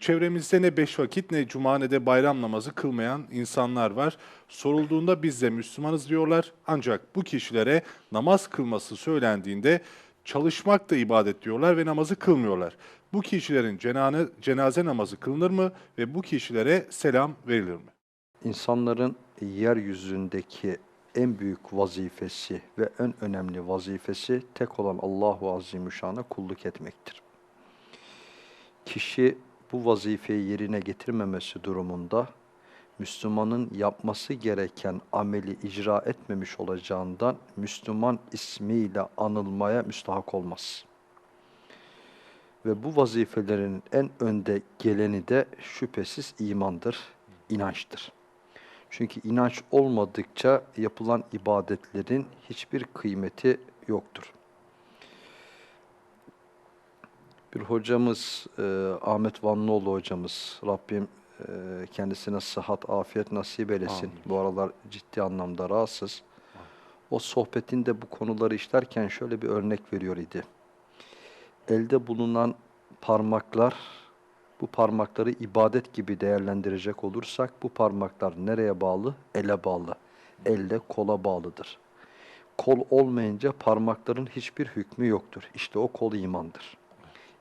Çevremizde ne beş vakit ne cuma ne de bayram namazı kılmayan insanlar var. Sorulduğunda biz de Müslümanız diyorlar. Ancak bu kişilere namaz kılması söylendiğinde çalışmak da ibadet diyorlar ve namazı kılmıyorlar. Bu kişilerin cenane, cenaze namazı kılınır mı ve bu kişilere selam verilir mi? İnsanların yeryüzündeki en büyük vazifesi ve en önemli vazifesi tek olan Allahu Azimüşşan'a kulluk etmektir. Kişi bu vazifeyi yerine getirmemesi durumunda Müslümanın yapması gereken ameli icra etmemiş olacağından Müslüman ismiyle anılmaya müstahak olmaz. Ve bu vazifelerin en önde geleni de şüphesiz imandır, inançtır. Çünkü inanç olmadıkça yapılan ibadetlerin hiçbir kıymeti yoktur. Bir hocamız e, Ahmet Vanlıoğlu hocamız Rabbim e, kendisine sıhhat, afiyet nasip eylesin. Amin. Bu aralar ciddi anlamda rahatsız. O sohbetinde bu konuları işlerken şöyle bir örnek veriyor idi. Elde bulunan parmaklar, bu parmakları ibadet gibi değerlendirecek olursak bu parmaklar nereye bağlı? Ele bağlı. Elle kola bağlıdır. Kol olmayınca parmakların hiçbir hükmü yoktur. İşte o kol imandır.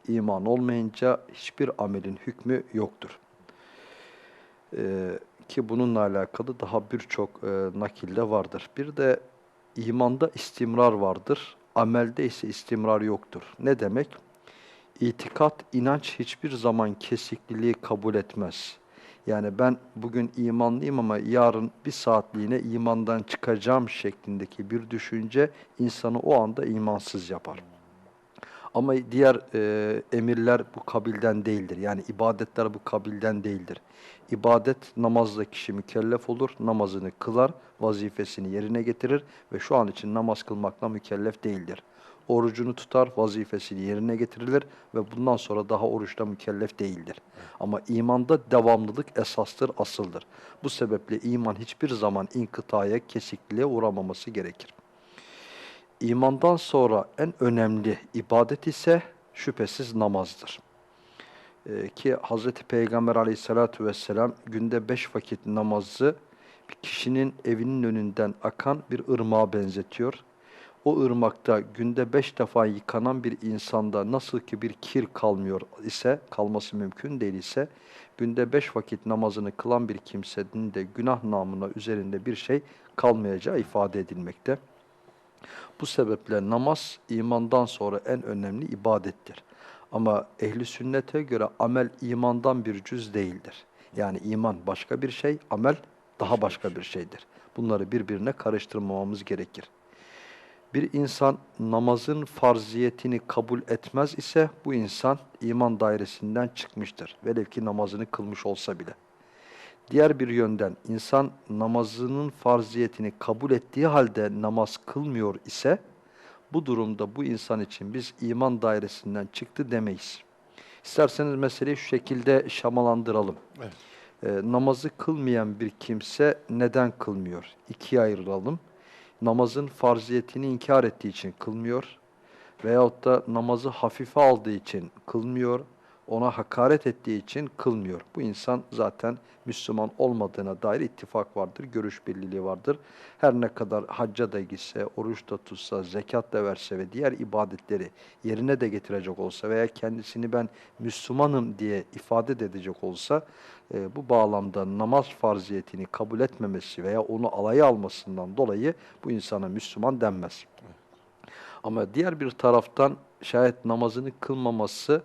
İman olmayınca hiçbir amelin hükmü yoktur. Ee, ki bununla alakalı daha birçok e, nakilde vardır. Bir de imanda istimrar vardır, amelde ise istimrar yoktur. Ne demek? İtikat, inanç hiçbir zaman kesikliliği kabul etmez. Yani ben bugün imanlıyım ama yarın bir saatliğine imandan çıkacağım şeklindeki bir düşünce insanı o anda imansız yapar. Ama diğer e, emirler bu kabilden değildir. Yani ibadetler bu kabilden değildir. İbadet namazla kişi mükellef olur, namazını kılar, vazifesini yerine getirir ve şu an için namaz kılmakla mükellef değildir. Orucunu tutar, vazifesini yerine getirilir ve bundan sonra daha oruçla mükellef değildir. Ama imanda devamlılık esastır, asıldır. Bu sebeple iman hiçbir zaman inkıtaya, kesikliğe uğramaması gerekir. İmandan sonra en önemli ibadet ise şüphesiz namazdır. Ee, ki Hz. Peygamber aleyhissalatu vesselam günde beş vakit namazı kişinin evinin önünden akan bir ırmağa benzetiyor. O ırmakta günde beş defa yıkanan bir insanda nasıl ki bir kir kalmıyor ise, kalması mümkün değil ise, günde beş vakit namazını kılan bir kimsenin de günah namına üzerinde bir şey kalmayacağı ifade edilmekte. Bu sebeple namaz imandan sonra en önemli ibadettir. Ama ehli sünnete göre amel imandan bir cüz değildir. Yani iman başka bir şey, amel daha başka bir şeydir. Bunları birbirine karıştırmamamız gerekir. Bir insan namazın farziyetini kabul etmez ise bu insan iman dairesinden çıkmıştır. Velev ki namazını kılmış olsa bile. Diğer bir yönden insan namazının farziyetini kabul ettiği halde namaz kılmıyor ise bu durumda bu insan için biz iman dairesinden çıktı demeyiz. İsterseniz meseleyi şu şekilde şamalandıralım. Evet. Ee, namazı kılmayan bir kimse neden kılmıyor? İkiye ayıralım. Namazın farziyetini inkar ettiği için kılmıyor veyahut da namazı hafife aldığı için kılmıyor, ona hakaret ettiği için kılmıyor. Bu insan zaten Müslüman olmadığına dair ittifak vardır, görüş birliği vardır. Her ne kadar hacca da gitse, oruç da tutsa, zekat da verse ve diğer ibadetleri yerine de getirecek olsa veya kendisini ben Müslümanım diye ifade de edecek olsa, e, bu bağlamda namaz farziyetini kabul etmemesi veya onu alaya almasından dolayı bu insana Müslüman denmez. Ama diğer bir taraftan şayet namazını kılmaması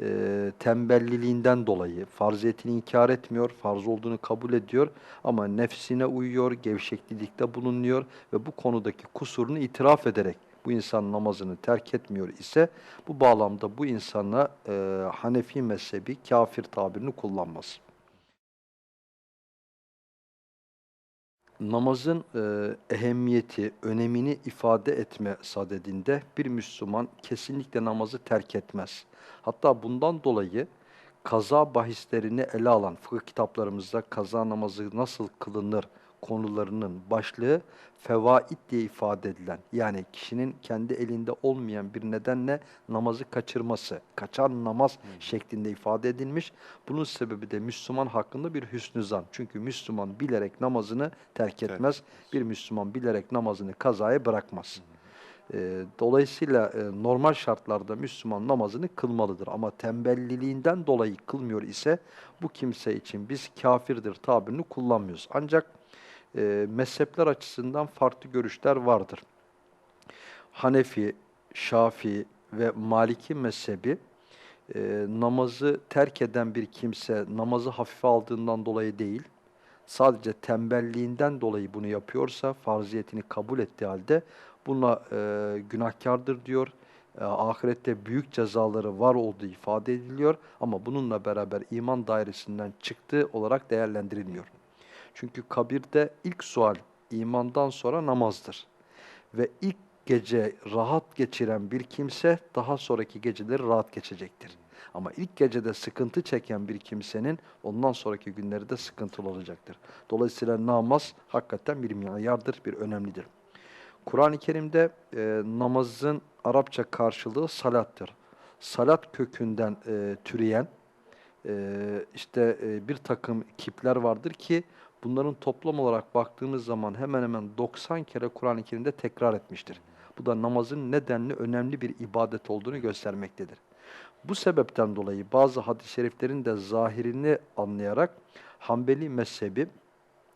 e, tembelliliğinden dolayı farziyetini inkar etmiyor, farz olduğunu kabul ediyor ama nefsine uyuyor, gevşeklilikte bulunuyor ve bu konudaki kusurunu itiraf ederek bu insan namazını terk etmiyor ise bu bağlamda bu insana e, Hanefi mezhebi kafir tabirini kullanmaz. Namazın e, ehemmiyeti, önemini ifade etme sadedinde bir Müslüman kesinlikle namazı terk etmez. Hatta bundan dolayı kaza bahislerini ele alan fıkıh kitaplarımızda kaza namazı nasıl kılınır konularının başlığı fevaid diye ifade edilen yani kişinin kendi elinde olmayan bir nedenle namazı kaçırması, kaçan namaz şeklinde ifade edilmiş. Bunun sebebi de Müslüman hakkında bir hüsnü zan. Çünkü Müslüman bilerek namazını terk etmez. Bir Müslüman bilerek namazını kazaya bırakmaz. Ee, dolayısıyla e, normal şartlarda Müslüman namazını kılmalıdır. Ama tembelliliğinden dolayı kılmıyor ise bu kimse için biz kafirdir tabirini kullanmıyoruz. Ancak e, mezhepler açısından farklı görüşler vardır. Hanefi, Şafii ve Maliki mezhebi e, namazı terk eden bir kimse namazı hafife aldığından dolayı değil, sadece tembelliğinden dolayı bunu yapıyorsa farziyetini kabul ettiği halde buna e, günahkardır diyor. E, ahirette büyük cezaları var olduğu ifade ediliyor ama bununla beraber iman dairesinden çıktığı olarak değerlendirilmiyor. Çünkü kabirde ilk sual imandan sonra namazdır. Ve ilk gece rahat geçiren bir kimse daha sonraki geceleri rahat geçecektir. Ama ilk gecede sıkıntı çeken bir kimsenin ondan sonraki günleri de sıkıntılı olacaktır. Dolayısıyla namaz hakikaten bir miyardır, bir önemlidir. Kur'an-ı Kerim'de e, namazın Arapça karşılığı salattır. Salat kökünden e, türeyen e, işte e, bir takım kipler vardır ki bunların toplam olarak baktığımız zaman hemen hemen 90 kere Kur'an-ı Kerim'de tekrar etmiştir. Bu da namazın nedenli önemli bir ibadet olduğunu göstermektedir. Bu sebepten dolayı bazı hadis-i şeriflerin de zahirini anlayarak Hanbeli mezhebi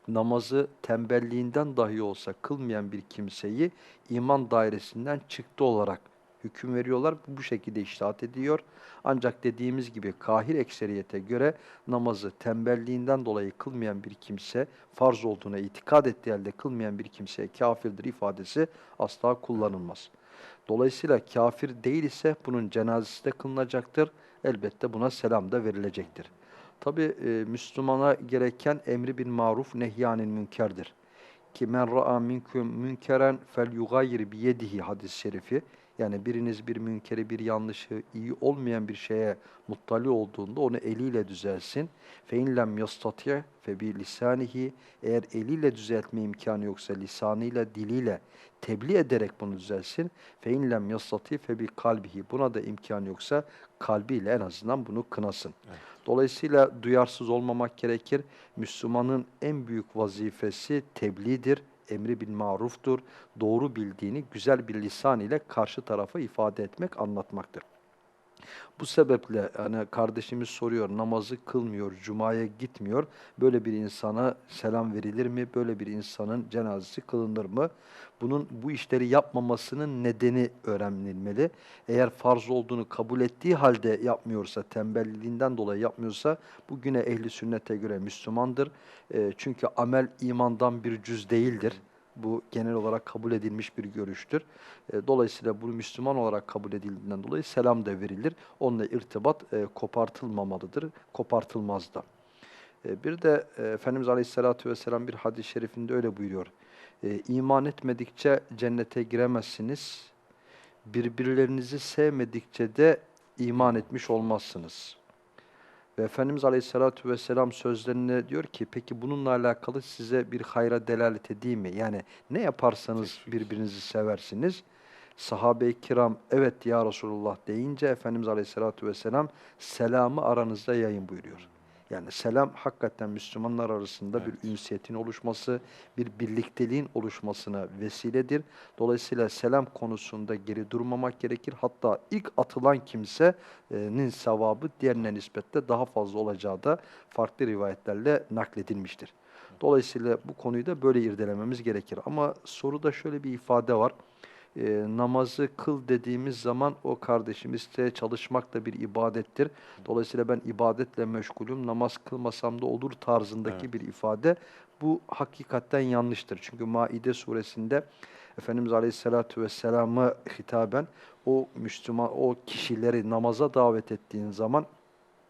namazı tembelliğinden dahi olsa kılmayan bir kimseyi iman dairesinden çıktı olarak hüküm veriyorlar. Bu şekilde iştahat ediyor. Ancak dediğimiz gibi kahir ekseriyete göre namazı tembelliğinden dolayı kılmayan bir kimse, farz olduğuna itikad ettiği halde kılmayan bir kimseye kafirdir ifadesi asla kullanılmaz. Dolayısıyla kafir değil ise bunun cenazesi de kılınacaktır. Elbette buna selam da verilecektir. Tabi e, Müslümana gereken emri bin maruf nehyanil münkerdir. Ki men ra'a minkum münkeren fel yugayir bi yedihi hadis-i şerifi. Yani biriniz bir münkeri, bir yanlışı, iyi olmayan bir şeye muttali olduğunda onu eliyle düzelsin. Yastati' fe bi lisanihi. Eğer eliyle düzeltme imkanı yoksa lisanıyla, diliyle tebliğ ederek bunu düzelsin. Yastati' fe bi kalbihi. Buna da imkan yoksa kalbiyle en azından bunu kınasın. Dolayısıyla duyarsız olmamak gerekir. Müslümanın en büyük vazifesi tebliğdir emri bil maruftur. Doğru bildiğini güzel bir lisan ile karşı tarafa ifade etmek, anlatmaktır. Bu sebeple hani kardeşimiz soruyor namazı kılmıyor, cumaya gitmiyor. Böyle bir insana selam verilir mi? Böyle bir insanın cenazesi kılınır mı? Bunun bu işleri yapmamasının nedeni öğrenilmeli. Eğer farz olduğunu kabul ettiği halde yapmıyorsa, tembelliğinden dolayı yapmıyorsa bu güne ehli sünnete göre Müslümandır. E, çünkü amel imandan bir cüz değildir. Bu genel olarak kabul edilmiş bir görüştür. E, dolayısıyla bunu Müslüman olarak kabul edildiğinden dolayı selam da verilir. Onunla irtibat e, kopartılmamalıdır, kopartılmaz da. E, bir de e, Efendimiz Aleyhisselatü Vesselam bir hadis-i şerifinde öyle buyuruyor. E, iman etmedikçe cennete giremezsiniz. Birbirlerinizi sevmedikçe de iman etmiş olmazsınız. Ve Efendimiz Aleyhisselatü Vesselam sözlerine diyor ki peki bununla alakalı size bir hayra delalet edeyim mi? Yani ne yaparsanız birbirinizi seversiniz. Sahabe-i kiram evet ya Resulullah deyince Efendimiz Aleyhisselatü Vesselam selamı aranızda yayın buyuruyor. Yani selam hakikaten Müslümanlar arasında Evet. bir ünsiyetin oluşması, bir birlikteliğin oluşmasına vesiledir. Dolayısıyla selam konusunda geri durmamak gerekir. Hatta ilk atılan kimsenin sevabı diğerine nispetle daha fazla olacağı da farklı rivayetlerle nakledilmiştir. Dolayısıyla bu konuyu da böyle irdelememiz gerekir. Ama soruda şöyle bir ifade var. E, namazı kıl dediğimiz zaman o kardeşimiz de çalışmak da bir ibadettir. Dolayısıyla ben ibadetle meşgulüm, namaz kılmasam da olur tarzındaki Evet. bir ifade. Bu hakikaten yanlıştır. Çünkü Maide suresinde Efendimiz Aleyhisselatü Vesselam'a hitaben o Müslüman, o kişileri namaza davet ettiğin zaman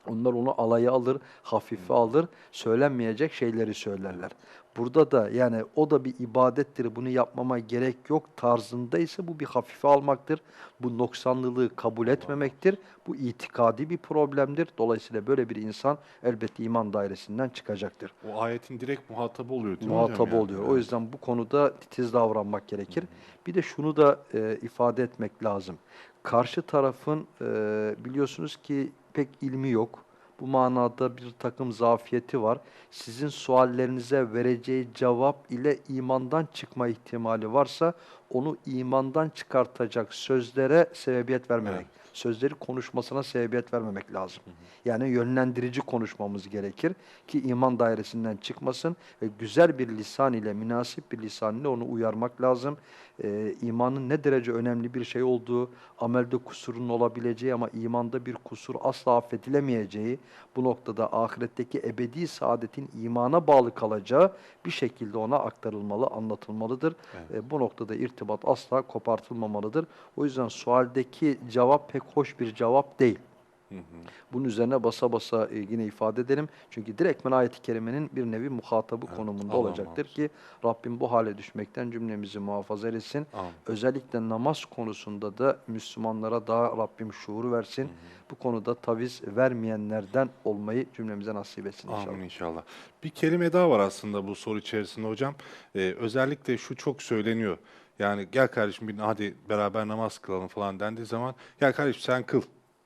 onlar onu alaya alır, hafife alır, söylenmeyecek şeyleri söylerler. Burada da yani o da bir ibadettir, bunu yapmama gerek yok tarzında ise bu bir hafife almaktır. Bu noksanlılığı kabul etmemektir. Bu itikadi bir problemdir. Dolayısıyla böyle bir insan elbette iman dairesinden çıkacaktır. O ayetin direkt muhatabı oluyor değil mi? Muhatabı yani? oluyor. O Evet. yüzden bu konuda titiz davranmak gerekir. Bir de şunu da e, ifade etmek lazım. Karşı tarafın e, biliyorsunuz ki pek ilmi yok. Bu manada bir takım zafiyeti var. Sizin suallerinize vereceği cevap ile imandan çıkma ihtimali varsa onu imandan çıkartacak sözlere sebebiyet vermemek. Evet. Sözleri konuşmasına sebebiyet vermemek lazım. Yani yönlendirici konuşmamız gerekir ki iman dairesinden çıkmasın ve güzel bir lisan ile, münasip bir lisan ile onu uyarmak lazım. Ee, imanın ne derece önemli bir şey olduğu, amelde kusurun olabileceği ama imanda bir kusur asla affedilemeyeceği, bu noktada ahiretteki ebedi saadetin imana bağlı kalacağı bir şekilde ona aktarılmalı, anlatılmalıdır. Ee, bu noktada irtibat asla kopartılmamalıdır. O yüzden sualdeki cevap pek hoş bir cevap değil. Bunun üzerine basa basa e, yine ifade edelim. Çünkü direktmen ayet-i kerimenin bir nevi muhatabı konumunda Allah olacaktır ki Rabbim bu hale düşmekten cümlemizi muhafaza etsin. Amin. Özellikle namaz konusunda da Müslümanlara daha Rabbim şuur versin. Bu konuda taviz vermeyenlerden olmayı cümlemize nasip etsin inşallah. Amin inşallah. Bir kelime daha var aslında bu soru içerisinde hocam. Ee, özellikle şu çok söyleniyor. Yani gel kardeşim bir hadi beraber namaz kılalım falan dendiği zaman gel kardeşim sen kıl.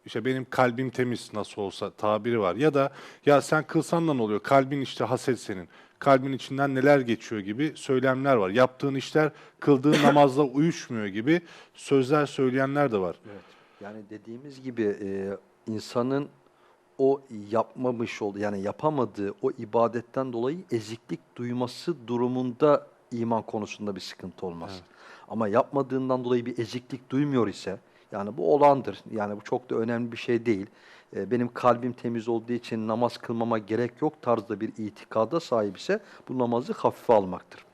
İşte benim kalbim temiz nasıl olsa tabiri var. Ya da ya sen kılsan da ne oluyor? Kalbin işte haset senin. Kalbin içinden neler geçiyor gibi söylemler var. Yaptığın işler kıldığın namazla uyuşmuyor gibi sözler söyleyenler de var. Evet. Yani dediğimiz gibi e, insanın o yapmamış olduğu yani yapamadığı o ibadetten dolayı eziklik duyması durumunda iman konusunda bir sıkıntı olmaz. Ama yapmadığından dolayı bir eziklik duymuyor ise yani bu olandır. Yani bu çok da önemli bir şey değil. E, benim kalbim temiz olduğu için namaz kılmama gerek yok tarzda bir itikada sahip ise bu namazı hafife almaktır.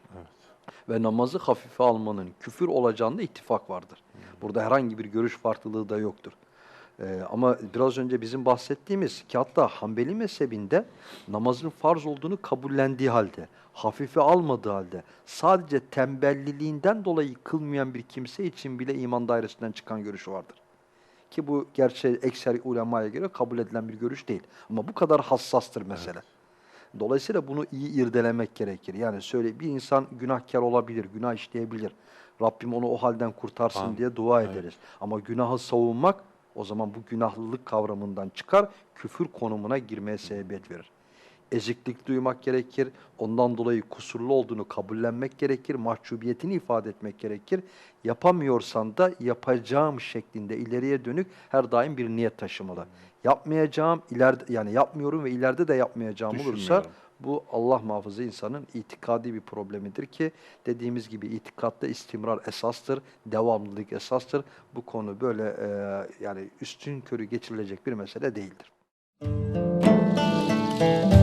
Ve namazı hafife almanın küfür olacağında ittifak vardır. Burada herhangi bir görüş farklılığı da yoktur. Ee, ama biraz önce bizim bahsettiğimiz ki hatta Hanbeli mezhebinde namazın farz olduğunu kabullendiği halde, hafife almadığı halde sadece tembelliliğinden dolayı kılmayan bir kimse için bile iman dairesinden çıkan görüşü vardır. Ki bu gerçi ekser ulemaya göre kabul edilen bir görüş değil. Ama bu kadar hassastır mesele. Dolayısıyla bunu iyi irdelemek gerekir. Yani söyle bir insan günahkar olabilir, günah işleyebilir. Rabbim onu o halden kurtarsın Amin. diye dua Evet. ederiz. Ama günahı savunmak o zaman bu günahlılık kavramından çıkar, küfür konumuna girmeye sebebiyet verir. Eziklik duymak gerekir, ondan dolayı kusurlu olduğunu kabullenmek gerekir, mahcubiyetini ifade etmek gerekir. Yapamıyorsan da yapacağım şeklinde ileriye dönük her daim bir niyet taşımalı. Yapmayacağım, ileride yani yapmıyorum ve ileride de yapmayacağım olursa. Bu Allah muhafızı insanın itikadi bir problemidir ki dediğimiz gibi itikatta istimrar esastır, devamlılık esastır. Bu konu böyle e, yani üstün körü geçirilecek bir mesele değildir. Müzik